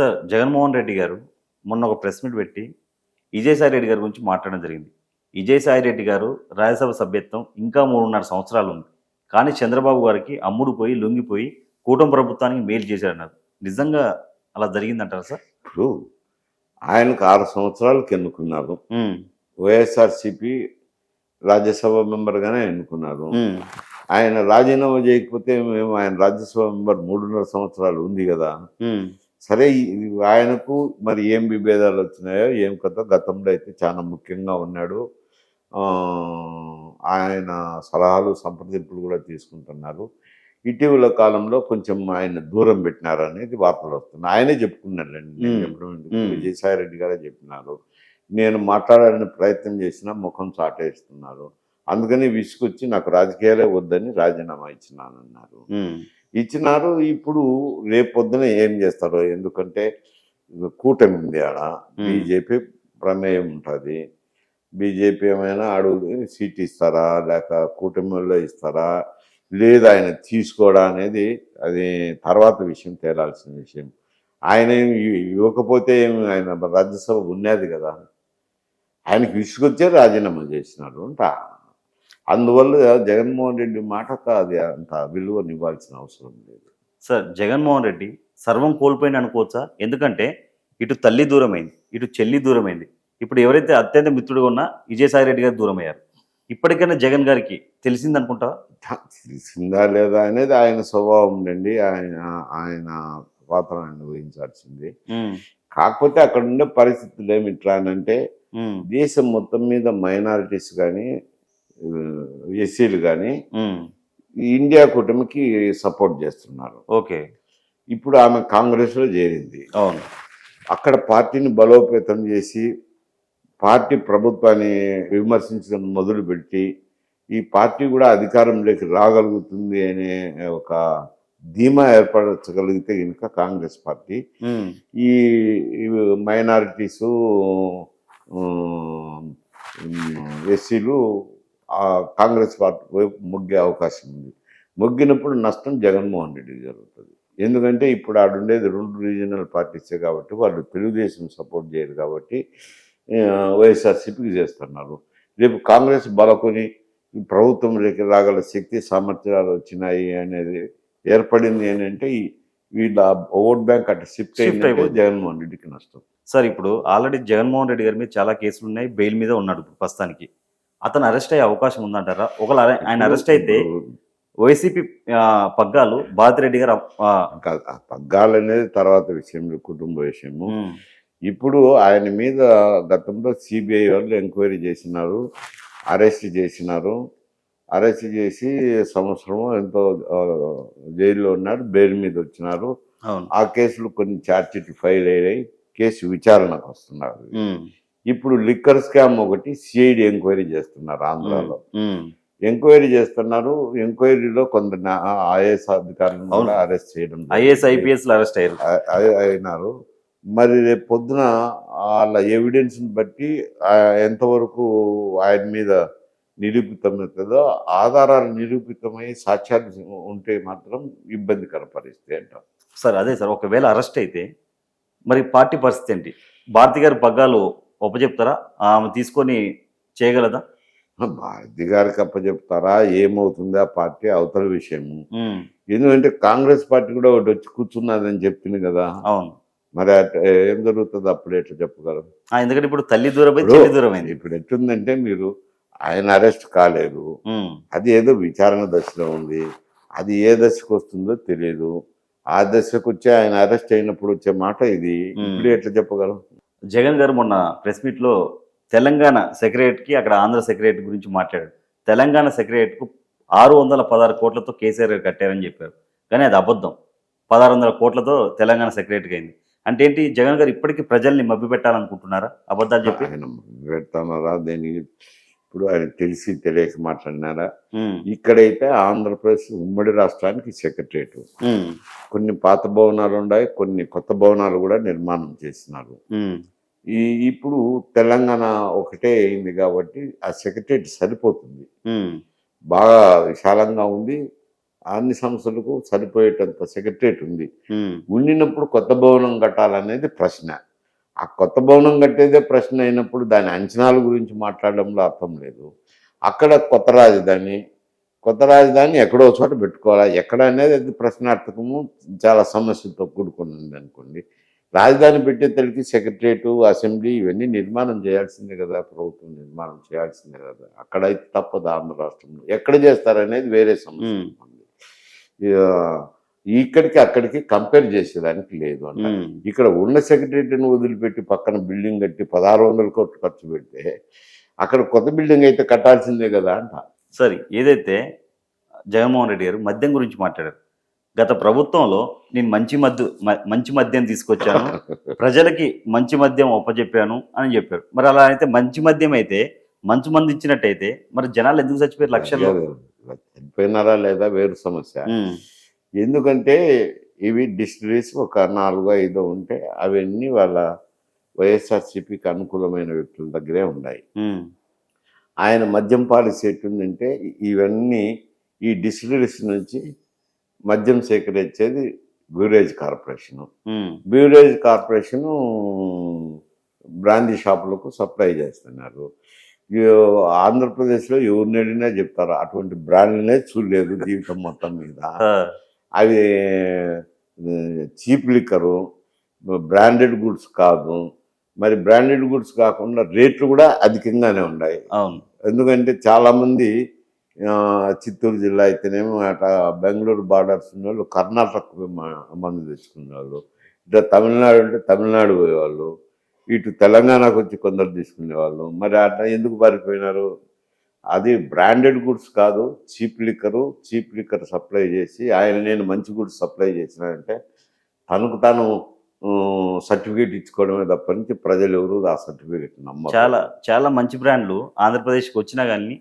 Sir Jaganmohan Reddy గారు మొన్న ఒక ప్రెస్ మీట్ పెట్టి విజయసాయి రెడ్డి గారి గురించి మాట్లాడడం జరిగింది. విజయసాయి రెడ్డి గారు రాజ్యసభ సభ్యత్వం ఇంకా మూడున్నర సంవత్సరాలు ఉంది. కానీ చంద్రబాబు గారికి అమ్ముడు పోయి లొంగిపోయి కూటమి ప్రభుత్వానికి మేలు చేశారన్నారు. నిజంగా అలా జరిగిందంటారా సార్? ఇప్పుడు ఆయనకు ఆరు సంవత్సరాలకు ఎన్నుకున్నారు. వైఎస్ఆర్సిపి రాజ్యసభ మెంబర్గానే ఎన్నుకున్నారు. ఆయన రాజీనామా చేయకపోతే మేము ఆయన రాజ్యసభ మెంబర్ మూడున్నర సంవత్సరాలు ఉంది కదా. సరే ఆయనకు మరి ఏం విభేదాలు వచ్చినాయో ఏం కథ గతంలో అయితే చాలా ముఖ్యంగా ఉన్నాడు. ఆయన సలహాలు సంప్రదింపులు కూడా తీసుకుంటున్నారు. ఇటీవల కాలంలో కొంచెం ఆయన దూరం పెట్టినారు అనేది వార్తలు వస్తున్నాయి. ఆయనే చెప్పుకున్నాడండి. విజయసాయి రెడ్డి గారే చెప్పినారు. నేను మాట్లాడాలని ప్రయత్నం చేసినా ముఖం చాటేస్తున్నారు. అందుకని విసుకొచ్చి నాకు రాజకీయాలే వద్దని రాజీనామా ఇచ్చినానన్నారు. ఇచ్చినారు. ఇప్పుడు రేపొద్దున ఏం చేస్తారో ఎందుకంటే కూటమి ఉంది ఆడ. బీజేపీ ప్రమేయం ఉంటుంది. బీజేపీ ఏమైనా అడుగు సీట్ ఇస్తారా? లేక కూటమిలో ఇస్తారా? లేదా ఆయన తీసుకోవడా అనేది అది తర్వాత విషయం తేలాల్సిన విషయం. ఆయన ఇవ్వకపోతే ఏమి ఆయన రాజ్యసభ ఉన్నది కదా. ఆయనకి విసుగొచ్చే రాజీనామా చేసినారు అంట. అందువల్ల జగన్మోహన్ రెడ్డి మాటకు అది అంత విలువనివ్వాల్సిన అవసరం లేదు. సార్ జగన్మోహన్ రెడ్డి సర్వం కోల్పోయింది అనుకోవచ్చా? ఎందుకంటే ఇటు తల్లి దూరమైంది ఇటు చెల్లి దూరమైంది. ఇప్పుడు ఎవరైతే అత్యంత మిత్రుడుగా ఉన్నా విజయసాయి రెడ్డి గారు దూరం అయ్యారు ఇప్పటికైనా జగన్ గారికి తెలిసింది అనుకుంటా తెలిసిందా లేదా అనేది ఆయన స్వభావం అండి. ఆయన ఆయన పాత్ర ఆయన వహించాల్సింది కాకపోతే అక్కడ ఉండే పరిస్థితులు ఏమిట్రా అని అంటే దేశం మొత్తం మీద మైనారిటీస్ కానీ ఎస్సీలు కానీ ఇండియా కూటమికి సపోర్ట్ చేస్తున్నారు. ఓకే. ఇప్పుడు ఆమె కాంగ్రెస్లో చేరింది. అవును. అక్కడ పార్టీని బలోపేతం చేసి పార్టీ ప్రభుత్వాన్ని విమర్శించడం మొదలుపెట్టి ఈ పార్టీ కూడా అధికారంలోకి రాగలుగుతుంది అనే ఒక ధీమా ఏర్పరచగలిగితే కనుక కాంగ్రెస్ పార్టీ. ఈ మైనారిటీసు ఎస్సీలు కాంగ్రెస్ పార్టీ వైపు మొగ్గే అవకాశం ఉంది. మొగ్గినప్పుడు నష్టం జగన్మోహన్ రెడ్డికి జరుగుతుంది. ఎందుకంటే ఇప్పుడు ఆడుండేది రెండు రీజనల్ పార్టీసే కాబట్టి వాళ్ళు తెలుగుదేశం సపోర్ట్ చేయరు కాబట్టి వైఎస్ఆర్సీపీకి చేస్తున్నారు. రేపు కాంగ్రెస్ బలకొని ఈ ప్రభుత్వంలోకి రాగల శక్తి సామర్థ్యాలు వచ్చినాయి అనేది ఏర్పడింది అని అంటే ఈ వీళ్ళ ఓట్ బ్యాంక్ అటు షిఫ్ట్ అయిపోతుంది. జగన్మోహన్ రెడ్డికి నష్టం. సార్ ఇప్పుడు ఆల్రెడీ జగన్మోహన్ రెడ్డి గారి మీద చాలా కేసులు ఉన్నాయి. బెయిల్ మీద ఉన్నాడు ఇప్పుడు ప్రస్తుతానికి. అతను అరెస్ట్ అయ్యే అవకాశం ఉందంటారా? ఒకవేళ ఆయన అరెస్ట్ అయితే వైసీపీ పగ్గాలు భారతిరెడ్డి గారు పగ్గాలు అనేది తర్వాత విషయం కుటుంబ విషయము. ఇప్పుడు ఆయన మీద గతంలో సిబిఐ వాళ్ళు ఎంక్వైరీ చేసినారు అరెస్ట్ చేసినారు. అరెస్ట్ చేసి సంవత్సరం ఎంతో జైల్లో ఉన్నారు బెయిల్ మీద వచ్చినారు. ఆ కేసులు కొన్ని ఛార్జ్షీట్లు ఫైల్ అయ్యాయి కేసు విచారణకు వస్తున్నారు. ఇప్పుడు లిక్కర్ స్కామ్ ఒకటి సిఐడి ఎంక్వైరీ చేస్తున్నారు ఆంధ్రాలో. ఎంక్వైరీ చేస్తున్నారు. ఎంక్వైరీలో కొందరు ఐఏఎస్ అధికారులను కూడా. అరెస్ట్ చేయడం ఐఏఎస్. ఐపీఎస్ అరెస్ట్ అయ్యారు. అయినారు. మరి రేపు పొద్దున వాళ్ళ ఎవిడెన్స్ని బట్టి ఎంతవరకు ఆయన మీద నిరూపితమవుతుందో ఆధారాలు నిరూపితమై సాక్ష్యాలు ఉంటే మాత్రం ఇబ్బందికర పరిస్థితి అంటాం సార్ అదే సార్ ఒకవేళ అరెస్ట్ అయితే మరి పార్టీ పరిస్థితి ఏంటి? భారతి గారి పగ్గాలు ఒప్పచెప్తారా ఆమె తీసుకొని చేయగలదా? భారతి గారికి అప్పచెప్తారా? ఏమవుతుంది ఆ పార్టీ? అవతల విషయము ఎందుకంటే కాంగ్రెస్ పార్టీ కూడా ఒకటి వచ్చి కూర్చున్నదని చెప్తుంది కదా. అవును. మరి ఏం జరుగుతుంది అప్పుడు ఎట్లా చెప్పగలరు? ఆ, ఎందుకంటే ఇప్పుడు తల్లి దూరమైంది దూరమైంది. ఇప్పుడు ఎట్లుందంటే మీరు ఆయన అరెస్ట్ కాలేదు. అది ఏదో విచారణ దశలో ఉంది. అది ఏ దశకు వస్తుందో తెలియదు ఆ దశకు వచ్చి ఆయన అరెస్ట్ అయినప్పుడు వచ్చే మాట ఇది. ఇప్పుడు ఎట్లా చెప్పగలం? జగన్ గారు మొన్న ప్రెస్ మీట్లో తెలంగాణ సెక్రటరీకి అక్కడ ఆంధ్ర సెక్రటరీ గురించి మాట్లాడారు. తెలంగాణ సెక్రటరీకు ఆరు వందల పదహారు కోట్లతో కేసీఆర్ గారు కట్టారని చెప్పారు. కానీ అది అబద్ధం. పదహారు వందల కోట్లతో తెలంగాణ సెక్రటరీకి అయింది. అంటే ఏంటి జగన్ గారు ఇప్పటికీ ప్రజల్ని మభ్యపెట్టాలనుకుంటున్నారా? అబద్ధాలు చెప్పి. ఆయన పెడతానారా దేనికి ఇప్పుడు ఆయన తెలిసి తెలియక మాట్లాడినారా? ఇక్కడైతే ఆంధ్రప్రదేశ్ ఉమ్మడి రాష్ట్రానికి సెక్రటరేట్. కొన్ని పాత భవనాలు ఉన్నాయి కొన్ని కొత్త భవనాలు కూడా నిర్మాణం చేసినారు. ఈ ఇప్పుడు తెలంగాణ ఒకటే అయింది కాబట్టి ఆ సెక్రటరేట్ సరిపోతుంది. బాగా విశాలంగా ఉంది. అన్ని సంస్థలకు సరిపోయేటంత సెక్రటరేట్ ఉంది. ఉండినప్పుడు కొత్త భవనం కట్టాలనేది ప్రశ్న. ఆ కొత్త భవనం కట్టేదే ప్రశ్న అయినప్పుడు దాని అంచనాల గురించి మాట్లాడడంలో అర్థం లేదు. అక్కడ కొత్త రాజధాని కొత్త రాజధాని ఎక్కడో చోట పెట్టుకోవాలా? ఎక్కడ అనేది ప్రశ్నార్థకము చాలా సమస్యలతో కూడుకుని ఉంది అనుకోండి. రాజధాని పెట్టేతలకి సెక్రటరియట్ అసెంబ్లీ ఇవన్నీ నిర్మాణం చేయాల్సిందే కదా ప్రభుత్వం నిర్మాణం చేయాల్సిందే కదా. అక్కడైతే తప్పదు ఆంధ్ర రాష్ట్రంలో. ఎక్కడ చేస్తారనేది వేరే సమస్య ఇక్కడికి అక్కడికి కంపేర్ చేసేదానికి లేదు అంట. ఇక్కడ ఉన్న సెక్రటరీని వదిలిపెట్టి పక్కన బిల్డింగ్ కట్టి పదహారు వందల కోట్లు ఖర్చు పెడితే అక్కడ కొత్త బిల్డింగ్ అయితే కట్టాల్సిందే కదా అంట. సరే ఏదైతే జగన్మోహన్ రెడ్డి గారు మద్యం గురించి మాట్లాడారు గత ప్రభుత్వంలో నేను మంచి మద్దు మంచి మద్యం తీసుకొచ్చాను ప్రజలకి మంచి మద్యం ఒప్పచెప్పాను అని చెప్పారు. మరి అలా అయితే మంచి మద్యం అయితే మంచి మంది ఇచ్చినట్టయితే మరి జనాలు ఎందుకు చచ్చిపోయారు లక్షల్లో? చనిపోయినారా లేదా వేరు సమస్య. ఎందుకంటే ఇవి డిస్టిలరీస్ ఒక నాలుగో ఐదో ఉంటే అవన్నీ వాళ్ళ వైఎస్ఆర్సీపీకి అనుకూలమైన వ్యక్తుల దగ్గరే ఉన్నాయి. ఆయన మద్యం పాలసీ ఎట్టుందంటే ఇవన్నీ ఈ డిస్టిలరీస్ నుంచి మద్యం సేకరించేది beverage corporation. Beverage corporation brandy షాపులకు సప్లై చేస్తున్నారు. ఆంధ్రప్రదేశ్లో ఎవరిని అడిగినా చెప్తారు అటువంటి బ్రాండ్లనే చూడలేదు జీవితం మొత్తం మీద. అవి చీప్ లిక్కరు బ్రాండెడ్ గుడ్స్ కాదు. మరి బ్రాండెడ్ గుడ్స్ కాకుండా రేట్లు కూడా అధికంగానే ఉన్నాయి. అవును. ఎందుకంటే చాలామంది చిత్తూరు జిల్లా అయితేనేమో అట బెంగళూరు బార్డర్స్ ఉన్న వాళ్ళు మ- మందు తెచ్చుకునే వాళ్ళు ఇట్లా తమిళనాడు అంటే తమిళనాడు పోయేవాళ్ళు. ఇటు తెలంగాణకు వచ్చి కొందరు తీసుకునేవాళ్ళు. మరి అట్లా ఎందుకు పారిపోయినారు? అది బ్రాండెడ్ గుడ్స్ కాదు cheap liquor cheap liquor supply చేసి ఆయన నేను మంచి గుడ్స్ సప్లై చేసినానంటే తనకు తాను సర్టిఫికేట్ ఇచ్చుకోవడమే తప్ప నుంచి ప్రజలు ఎవరు ఆ సర్టిఫికేట్ నమ్మరు. చాలా చాలా మంచి బ్రాండ్లు ఆంధ్రప్రదేశ్కి వచ్చినా కానీ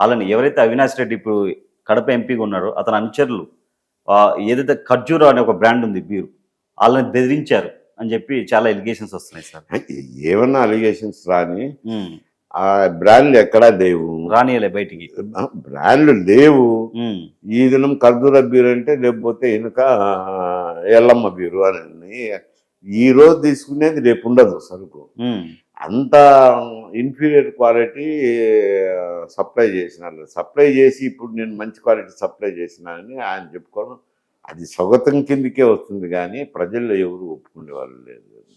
వాళ్ళని ఎవరైతే అవినాష్ రెడ్డి ఇప్పుడు కడప ఎంపీగా ఉన్నారో అతని అనుచరులు ఏదైతే ఖర్జూరా అనే ఒక బ్రాండ్ ఉంది బీరు వాళ్ళని బెదిరించారు అని చెప్పి చాలా ఎలిగేషన్స్ వస్తున్నాయి సార్. ఏమన్నా అలిగేషన్స్ రాని ఆ బ్రాండ్లు ఎక్కడా లేవు. రానియలే బయటికి. బ్రాండ్లు లేవు. ఈ దినం కర్దూర బీరు అంటే లేకపోతే వెనుక ఎల్లమ్మ బీరు అని ఈ రోజు తీసుకునేది రేపు ఉండదు సరుకు. అంత ఇన్ఫీరియర్ క్వాలిటీ సప్లై చేసినారు. సప్లై చేసి ఇప్పుడు నేను మంచి క్వాలిటీ సప్లై చేసినానని ఆయన చెప్పుకోవడం అది స్వాగతం కిందకే వస్తుంది కానీ ప్రజల్లో ఎవరు ఒప్పుకునే వాళ్ళు లేదు.